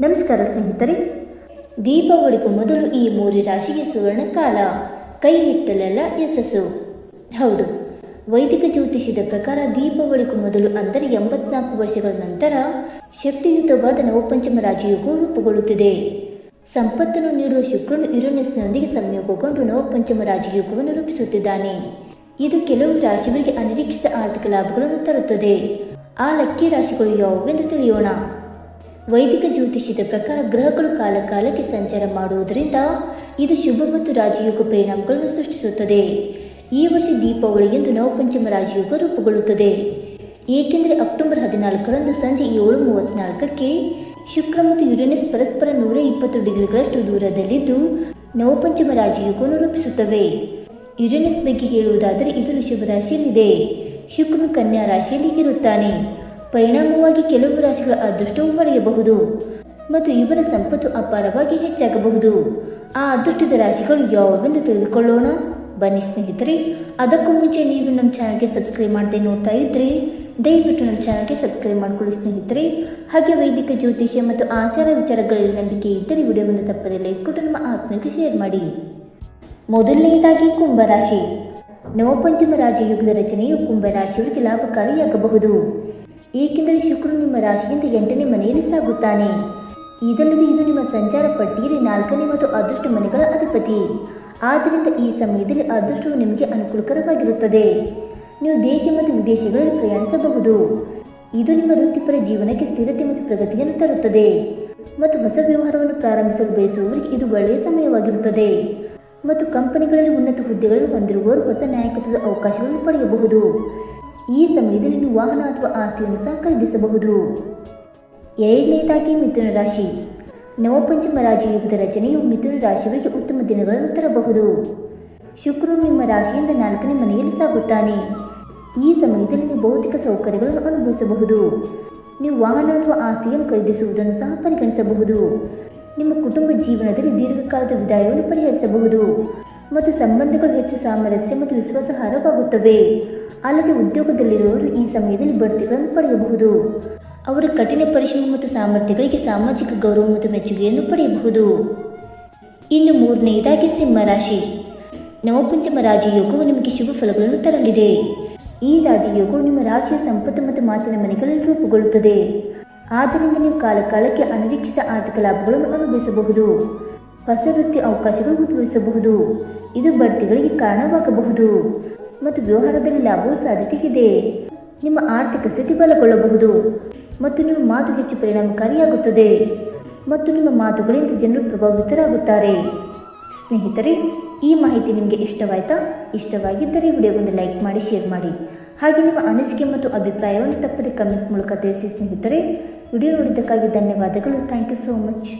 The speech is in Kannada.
ನಮಸ್ಕಾರ ಸ್ನೇಹಿತರೆ. ದೀಪಾವಳಿಗೂ ಮೊದಲು ಈ ಮೂರು ರಾಶಿಗೆ ಸುವರ್ಣ ಕಾಲ ಕೈ ಹಿಟ್ಟಲೆಲ್ಲ ಯಶಸ್ಸು. ಹೌದು, ವೈದಿಕ ಜ್ಯೋತಿಷ್ಯದ ಪ್ರಕಾರ ದೀಪಾವಳಿಗೂ ಮೊದಲು ಅಂದರೆ ಎಂಬತ್ನಾಲ್ಕು ವರ್ಷಗಳ ನಂತರ ಶಕ್ತಿಯುತವಾದ ನವಪಂಚಮ ರಾಜಯೋಗವು ರೂಪುಗೊಳ್ಳುತ್ತಿದೆ. ಸಂಪತ್ತನ್ನು ನೀಡುವ ಶುಕ್ರನು ಯುರೇನಸ್ನೊಂದಿಗೆ ಸಂಯೋಗಗೊಂಡು ನವಪಂಚಮ ರಾಜಯೋಗವನ್ನು ರೂಪಿಸುತ್ತಿದ್ದಾನೆ. ಇದು ಕೆಲವು ರಾಶಿಗಳಿಗೆ ಅನಿರೀಕ್ಷಿತ ಆರ್ಥಿಕ ಲಾಭಗಳನ್ನು ತರುತ್ತದೆ. ಆ ಲಕ್ಕಿ ರಾಶಿಗಳು ಯಾವುವೆಂದು ತಿಳಿಯೋಣ. ವೈದಿಕ ಜ್ಯೋತಿಷ್ಯದ ಪ್ರಕಾರ ಗ್ರಹಗಳು ಕಾಲಕಾಲಕ್ಕೆ ಸಂಚಾರ ಮಾಡುವುದರಿಂದ ಇದು ಶುಭ ಮತ್ತು ರಾಜಯೋಗ ಪರಿಣಾಮಗಳನ್ನು ಸೃಷ್ಟಿಸುತ್ತದೆ. ಈ ವರ್ಷ ದೀಪಾವಳಿಯಂದು ನವಪಂಚಮ ರಾಜಯೋಗ ರೂಪುಗೊಳ್ಳುತ್ತದೆ. ಏಕೆಂದರೆ ಅಕ್ಟೋಬರ್ ಹದಿನಾಲ್ಕರಂದು ಸಂಜೆ ಏಳು ಮೂವತ್ತ್ನಾಲ್ಕಕ್ಕೆ ಶುಕ್ರ ಮತ್ತು ಯುರೇನಸ್ ಪರಸ್ಪರ ನೂರ ಇಪ್ಪತ್ತು ಡಿಗ್ರಿಗಳಷ್ಟು ದೂರದಲ್ಲಿದ್ದು ನವಪಂಚಮ ರಾಜಯೋಗವನ್ನು ರೂಪಿಸುತ್ತವೆ. ಯುರೇನಸ್ ಬಗ್ಗೆ ಹೇಳುವುದಾದರೆ ಇದು ರಾಶಿಯಲ್ಲಿದೆ. ಶುಕ್ರನು ಕನ್ಯಾ ರಾಶಿಯಲ್ಲಿ ಇರುತ್ತಾನೆ. ಪರಿಣಾಮವಾಗಿ ಕೆಲವು ರಾಶಿಗಳ ಅದೃಷ್ಟವು ಪಡೆಯಬಹುದು ಮತ್ತು ಇವರ ಸಂಪತ್ತು ಅಪಾರವಾಗಿ ಹೆಚ್ಚಾಗಬಹುದು. ಆ ಅದೃಷ್ಟದ ರಾಶಿಗಳು ಯಾವುವೆಂದು ತಿಳಿದುಕೊಳ್ಳೋಣ? ಬನ್ನಿ ಸ್ನೇಹಿತರೆ, ಅದಕ್ಕೂ ಮುಂಚೆ ನೀವು ನಮ್ಮ ಚಾನಲ್ಗೆ ಸಬ್ಸ್ಕ್ರೈಬ್ ಮಾಡದೆ ನೋಡ್ತಾ ಇದ್ದರೆ, ದಯವಿಟ್ಟು ನಮ್ಮ ಚಾನಲ್ಗೆ ಸಬ್ಸ್ಕ್ರೈಬ್ ಮಾಡಿಕೊಳ್ಳಿ ಸ್ನೇಹಿತರೆ. ಹಾಗೆ ವೈದಿಕ ಜ್ಯೋತಿಷ್ಯ ಮತ್ತು ಆಚಾರ ವಿಚಾರಗಳಲ್ಲಿ ನಂಬಿಕೆ ಇದ್ದರೆ ವಿಡಿಯೋವನ್ನು ತಪ್ಪದೆ ಲೈಕ್ ಕೊಟ್ಟು ನಮ್ಮ ಆತ್ಮಕ್ಕೆ ಶೇರ್ ಮಾಡಿ. ಮೊದಲನೆಯದಾಗಿ ಕುಂಭರಾಶಿ ನವಪಂಚಮ ರಾಜಯುಗದ ರಚನೆಯು ಕುಂಭರಾಶಿಯವರಿಗೆ ಲಾಭಕಾರಿಯಾಗಬಹುದು. ಏಕೆಂದರೆ ಶುಕ್ರನು ನಿಮ್ಮ ರಾಶಿಯಿಂದ ಎಂಟನೇ ಮನೆಯಲ್ಲಿ ಸಾಗುತ್ತಾನೆ. ಇದಲ್ಲದೆ ಇದು ನಿಮ್ಮ ಸಂಚಾರ ಪಟ್ಟಿಯಲ್ಲಿ ನಾಲ್ಕನೇ ಮತ್ತು ಅದೃಷ್ಟ ಮನೆಗಳ ಅಧಿಪತಿ. ಆದ್ದರಿಂದ ಈ ಸಮಯದಲ್ಲಿ ಅದೃಷ್ಟವು ನಿಮಗೆ ಅನುಕೂಲಕರವಾಗಿರುತ್ತದೆ. ನೀವು ದೇಶ ಮತ್ತು ವಿದೇಶಗಳಲ್ಲಿ ಪ್ರಯಾಣಿಸಬಹುದು. ಇದು ನಿಮ್ಮ ವೃತ್ತಿಪರ ಜೀವನಕ್ಕೆ ಸ್ಥಿರತೆ ಮತ್ತು ಪ್ರಗತಿಯನ್ನು ತರುತ್ತದೆ. ಮತ್ತು ಹೊಸ ವ್ಯವಹಾರವನ್ನು ಪ್ರಾರಂಭಿಸಲು ಬಯಸುವವರಿಗೆ ಇದು ಒಳ್ಳೆಯ ಸಮಯವಾಗಿರುತ್ತದೆ. ಮತ್ತು ಕಂಪನಿಗಳಲ್ಲಿ ಉನ್ನತ ಹುದ್ದೆಗಳನ್ನು ಹೊಂದಿರುವವರು ಹೊಸ ನಾಯಕತ್ವದ ಅವಕಾಶಗಳನ್ನು ಪಡೆಯಬಹುದು. ಈ ಸಮಯದಲ್ಲಿ ನೀವು ವಾಹನ ಅಥವಾ ಆಸ್ತಿಯನ್ನು ಸಹ ಖರೀದಿಸಬಹುದು. ಎರಡನೇದಾಗಿ ಮಿಥುನ ರಾಶಿ. ನವಪಂಚಮ ರಾಜಯುಗದ ರಚನೆಯು ಮಿಥುನ ರಾಶಿಯವರಿಗೆ ಉತ್ತಮ ದಿನಗಳನ್ನು ತರಬಹುದು. ಶುಕ್ರನು ನಿಮ್ಮ ರಾಶಿಯಿಂದ ನಾಲ್ಕನೇ ಮನೆಯಲ್ಲಿ ಸಾಗುತ್ತಾನೆ. ಈ ಸಮಯದಲ್ಲಿ ನೀವು ಭೌತಿಕ ಸೌಕರ್ಯಗಳನ್ನು ಅನುಭವಿಸಬಹುದು. ನೀವು ವಾಹನ ಅಥವಾ ಆಸ್ತಿಯನ್ನು ಖರೀದಿಸುವುದನ್ನು ಸಹ ಪರಿಗಣಿಸಬಹುದು. ನಿಮ್ಮ ಕುಟುಂಬ ಜೀವನದಲ್ಲಿ ದೀರ್ಘಕಾಲದ ವಿದಾಯವನ್ನು ಪರಿಹರಿಸಬಹುದು. ಮತ್ತು ಸಂಬಂಧಗಳು ಹೆಚ್ಚು ಸಾಮರಸ್ಯ ಮತ್ತು ವಿಶ್ವಾಸಾರ್ಹವಾಗುತ್ತವೆ. ಅಲ್ಲದೆ ಉದ್ಯೋಗದಲ್ಲಿರುವವರು ಈ ಸಮಯದಲ್ಲಿ ಬಡ್ತಿಗಳನ್ನು ಪಡೆಯಬಹುದು. ಅವರ ಕಠಿಣ ಪರಿಶ್ರಮ ಮತ್ತು ಸಾಮರ್ಥ್ಯಗಳಿಗೆ ಸಾಮಾಜಿಕ ಗೌರವ ಮತ್ತು ಮೆಚ್ಚುಗೆಯನ್ನು ಪಡೆಯಬಹುದು. ಇನ್ನು ಮೂರನೆಯದಾಗಿ ಸಿಂಹರಾಶಿ ನವಪಂಚಮ ರಾಜಯೋಗವು ನಿಮಗೆ ಶುಭ ಫಲಗಳನ್ನು ತರಲಿದೆ. ಈ ರಾಜಯೋಗವು ನಿಮ್ಮ ರಾಶಿಯ ಸಂಪತ್ತು ಮತ್ತು ಮಾತಿನ ಮನೆಗಳಲ್ಲಿ ರೂಪುಗೊಳ್ಳುತ್ತದೆ. ಆದ್ದರಿಂದ ನೀವು ಕಾಲ ಕಾಲಕ್ಕೆ ಅನಿರೀಕ್ಷಿತ ಆರ್ಥಿಕ ಲಾಭಗಳನ್ನು ಅನುಭವಿಸಬಹುದು. ಹೊಸ ವೃತ್ತಿ ಅವಕಾಶಗಳು ಉದ್ಭವಿಸಬಹುದು. ಇದು ಬಡ್ತಿಗಳಿಗೆ ಕಾರಣವಾಗಬಹುದು. ಮತ್ತು ವ್ಯವಹಾರದಲ್ಲಿ ಲಾಭವು ಸಾಧ್ಯತೆ ಇದೆ ನಿಮ್ಮ ಆರ್ಥಿಕ ಸ್ಥಿತಿ ಬಲಗೊಳ್ಳಬಹುದು ಮತ್ತು ನಿಮ್ಮ ಮಾತು ಹೆಚ್ಚು ಪರಿಣಾಮಕಾರಿಯಾಗುತ್ತದೆ ಮತ್ತು ನಿಮ್ಮ ಮಾತುಗಳಿಂದ ಜನರು ಪ್ರಭಾವಿತರಾಗುತ್ತಾರೆ. ಸ್ನೇಹಿತರೆ, ಈ ಮಾಹಿತಿ ನಿಮಗೆ ಇಷ್ಟವಾಯ್ತಾ? ಇಷ್ಟವಾಗಿದ್ದರೆ ವಿಡಿಯೋಗೊಂದು ಲೈಕ್ ಮಾಡಿ, ಶೇರ್ ಮಾಡಿ. ಹಾಗೆ ನಿಮ್ಮ ಅನಿಸಿಕೆ ಮತ್ತು ಅಭಿಪ್ರಾಯವನ್ನು ತಪ್ಪದೆ ಕಮೆಂಟ್ ಮೂಲಕ ತಿಳಿಸಿ ಸ್ನೇಹಿತರೆ. ವಿಡಿಯೋ ನೋಡಿದ್ದಕ್ಕಾಗಿ ಧನ್ಯವಾದಗಳು. Thank you so much.